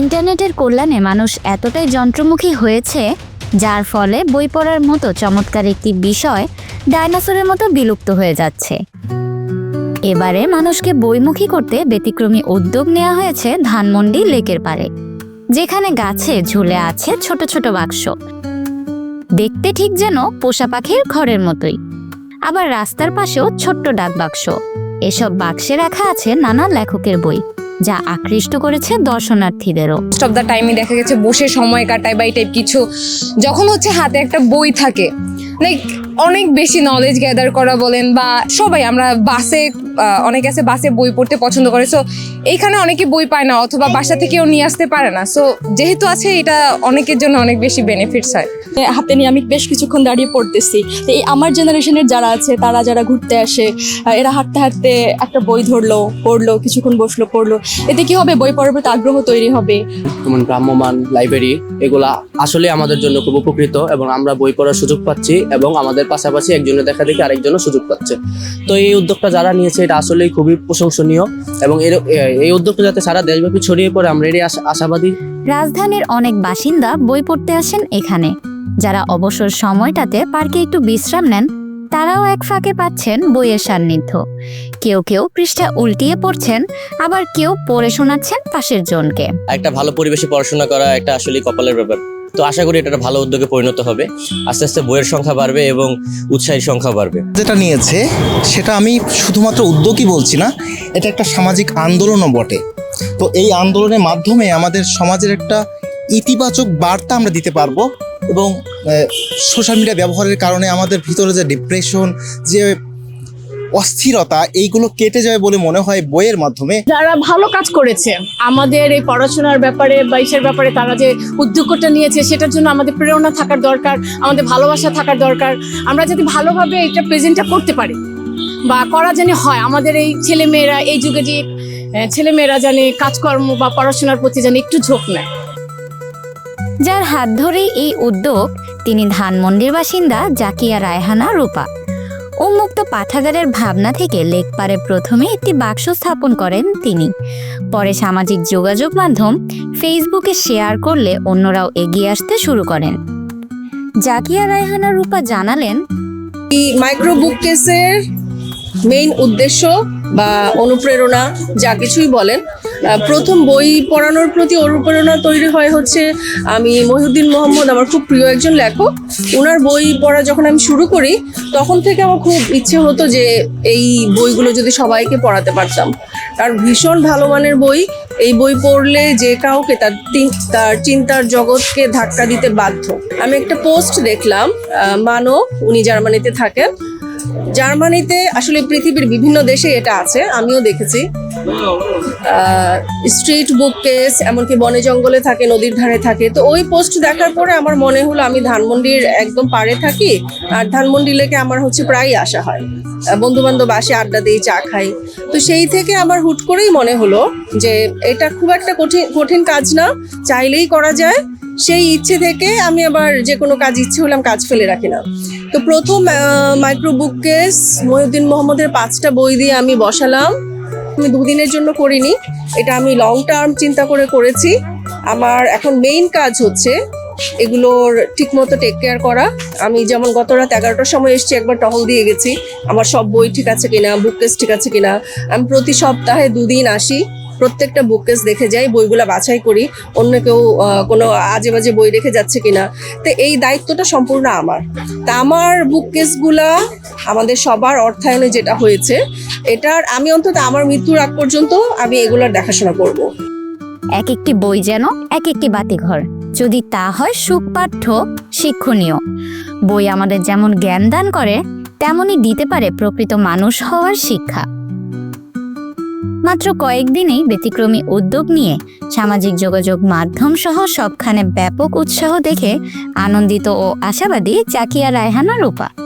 ইন্টারনেটের কল্যাণে মানুষ এতটাই যন্ত্রমুখী হয়েছে, যার ফলে বই পড়ার মতো চমৎকার একটি বিষয় ডাইনোসরের মতো বিলুপ্ত হয়ে যাচ্ছে। এবারে মানুষকে বইমুখী করতে ব্যতিক্রমী উদ্যোগ নেওয়া হয়েছে ধানমন্ডি লেকের পারে যেখানে গাছে ঝুলে আছে ছোট ছোট বাক্স। দেখতে ঠিক যেন পোষা পাখির ঘরের মতোই। আবার রাস্তার পাশেও ছোট্ট ডাক বাক্স এসব বাক্সে রাখা আছে নানা লেখকের বই। যা আকৃষ্ট করেছে দর্শনার্থীদেরও। অফ দ্য টাইমে দেখা গেছে বসে সময় কাটায় বা এই টাইপ কিছু। যখন হচ্ছে হাতে একটা বই থাকে লাইক অনেক বেশি নলেজ গ্যাদার করা বলেন বা সবাই আমরা বাসে অনেকে আছে বাসে বই পড়তে পছন্দ করে সো এইখানে অনেকে বই পায় না অথবা বাসা থেকেও নিয়ে আসতে পারে না সো যেহেতু আছে এটা অনেকের জন্য অনেক বেশি বেনিফিটস হয়। হাতে নিয়ে আমি বেশ কিছুক্ষণ দাঁড়িয়ে পড়তেছি। তো এই আমার জেনারেশনের যারা আছে তারা যারা ঘুরতে আসে এরা হাঁটতে হাঁটতে একটা বই ধরলো পড়ল কিছুক্ষণ বসল পড়ল। এতে কি হবে? বই পড়ার প্রতি আগ্রহ তৈরি হবে? যেমন ভ্রাম্যমান লাইব্রেরি এগুলা আসলে আমাদের জন্য খুব উপকৃত এবং আমরা বই পড়ার সুযোগ পাচ্ছি এবং আমাদের পাশাপাশি একজনের দেখা দেখি আরেকজনও সুযোগ পাচ্ছে। তো এই উদ্যোগটা যারা নিয়েছে এটা আসলেই খুবই প্রশংসনীয় এবং এর এই উদ্যোগটা যাতে সারা দেশব্যাপী ছড়িয়ে পড়ে আমরা এরই আশাবাদী। রাজধানীর অনেক বাসিন্দা বই পড়তে আসেন এখানে। যারা অবসর সময়টাতে পার্কে একটু বিশ্রাম নেন তারাও এক ফাঁকে পাচ্ছেন বইয়ের সান্নিধ্য। কেউ কেউ পৃষ্ঠা উল্টিয়ে পড়ছেন আবার কেউ পড়ে শোনাচ্ছেন পাশের জনকে। একটা ভালো পরিবেশে পড়াশোনা করা একটা আসলে কপালের ব্যাপার। তো আশা করি এটা ভালো উদ্যোগে পরিণত হবে। আস্তে আস্তে বইয়ের সংখ্যা বাড়বে এবং উৎসাহীর সংখ্যা বাড়বে। যেটা নিয়েছে, সেটা আমি শুধুমাত্র উদ্যোগই বলছি না, এটা একটা সামাজিক আন্দোলনও বটে। তো এই আন্দোলনের মাধ্যমে আমাদের সমাজের একটা ইতিবাচক বার্তা আমরা দিতে পারব এবং সোশ্যাল মিডিয়া ব্যবহারের কারণে আমাদের ভিতরে যে ডিপ্রেশন যে অস্থিরতা এইগুলো কেটে যাবে বলে মনে হয় বইয়ের মাধ্যমে। যারা ভালো কাজ করেছে আমাদের এই পড়াশোনার ব্যাপারে বা ইসের ব্যাপারে তারা যে উদ্যোগটা নিয়েছে সেটার জন্য আমাদের প্রেরণা থাকার দরকার আমাদের ভালোবাসা থাকার দরকার। আমরা যদি ভালোভাবে এটা প্রেজেন্টটা করতে পারি বা করা জানি হয় আমাদের এই ছেলেমেয়েরা এই যুগে যে ছেলেমেয়েরা জানে কাজকর্ম বা পড়াশোনার প্রতি জানে একটু ঝোঁক নেয়। যার হাত ধরেই এই উদ্যোগ তিনি ধানমন্ডির বাসিন্দা জাকিয়া রায়হানা রূপা। উন্মুক্ত পাঠাগারের ভাবনা থেকে লেকপারে প্রথমে একটি বাক্স স্থাপন করেন তিনি। পরে সামাজিক যোগাযোগ মাধ্যম ফেসবুকে শেয়ার করলে অন্যরাও এগিয়ে আসতে শুরু করেন। জাকিয়া রায়হানা রূপা জানালেন মাইক্রো বুক কেসের মেইন উদ্দেশ্য বা অনুপ্রেরণা যা কিছুই বলেন প্রথম বই পড়ানোর প্রতি অনুপ্রেরণা তৈরি হয় হচ্ছে আমি মহিউদ্দিন মোহাম্মদ, আমার খুব প্রিয় একজন লেখক। ওনার বই পড়া যখন আমি শুরু করি, তখন থেকে আমার খুব ইচ্ছে হতো যে এই বইগুলো যদি সবাইকে পড়াতে পারতাম। কারণ ভীষণ ভালো মানের বই। এই বই পড়লে যে কাউকে তার তার চিন্তার জগৎকে ধাক্কা দিতে বাধ্য। আমি একটা পোস্ট দেখলাম মানো উনি জার্মানিতে থাকেন। জার্মানিতে আসলে পৃথিবীর বিভিন্ন দেশে এটা আছে, আমিও দেখেছি। স্ট্রিট বুক কেস এমনকি বনে জঙ্গলে থাকে, নদীর ধারে থাকে। তো ওই পোস্ট দেখার পরে আমার মনে হলো আমি ধানমন্ডির একদম পাড়ে থাকি, আর ধানমন্ডি লেকে আমার হচ্ছে প্রায়ই আসা হয়। বন্ধু বান্ধব আসে, আড্ডা দিই, চা খাই। তো সেই থেকে আমার হুট করেই মনে হলো যে এটা খুব একটা কঠিন কঠিন কাজ না, চাইলেই করা যায়। সেই ইচ্ছে থেকে আমি আবার যে কোনো কাজ ইচ্ছে হলাম কাজ ফেলে রাখি না। তো প্রথম মাইক্রো বুক কেস মহিউদ্দিন মোহাম্মদের পাঁচটা বই দিয়ে আমি বসালাম। আমি দুদিনের জন্য করিনি। এটা আমি লং টার্ম চিন্তা করে করেছি। আমার এখন মেইন কাজ হচ্ছে এগুলোর ঠিকমতো টেক কেয়ার করা। আমি যেমন গত রাত এগারোটার সময় এসেছি, একবার টহল দিয়ে গেছি। আমার সব বই ঠিক আছে কিনা বুক কেস ঠিক আছে কিনা। আমি প্রতি সপ্তাহে দুদিন আসি। প্রত্যেকটা বুক কেস দেখে যাই, বইগুলা বাছাই করি। অন্য কেউ কোনো আজে বাজে বই রেখে যাচ্ছে কিনা। তো এই দায়িত্বটা সম্পূর্ণ আমার। তা আমার বুক কেসগুলা আমাদের সবার অর্থায়নে যেটা হয়েছে, এটার আমি অন্তত আমার মৃত্যুর আগ পর্যন্ত আমি এগুলোর দেখাশোনা করব। এক একটি বই যেন এক একটি বাতিঘর। যদি তা হয় সুপাঠ্য শিক্ষণীয়। বই আমাদের যেমন জ্ঞান দান করে, তেমনই দিতে পারে প্রকৃত মানুষ হওয়ার শিক্ষা। মাত্র কয়েকদিনেই ব্যতিক্রমী উদ্যোগ নিয়ে সামাজিক যোগাযোগ মাধ্যম সহ সবখানে ব্যাপক উৎসাহ দেখে আনন্দিত ও আশাবাদী চাকিয়া রায়হানা রূপা।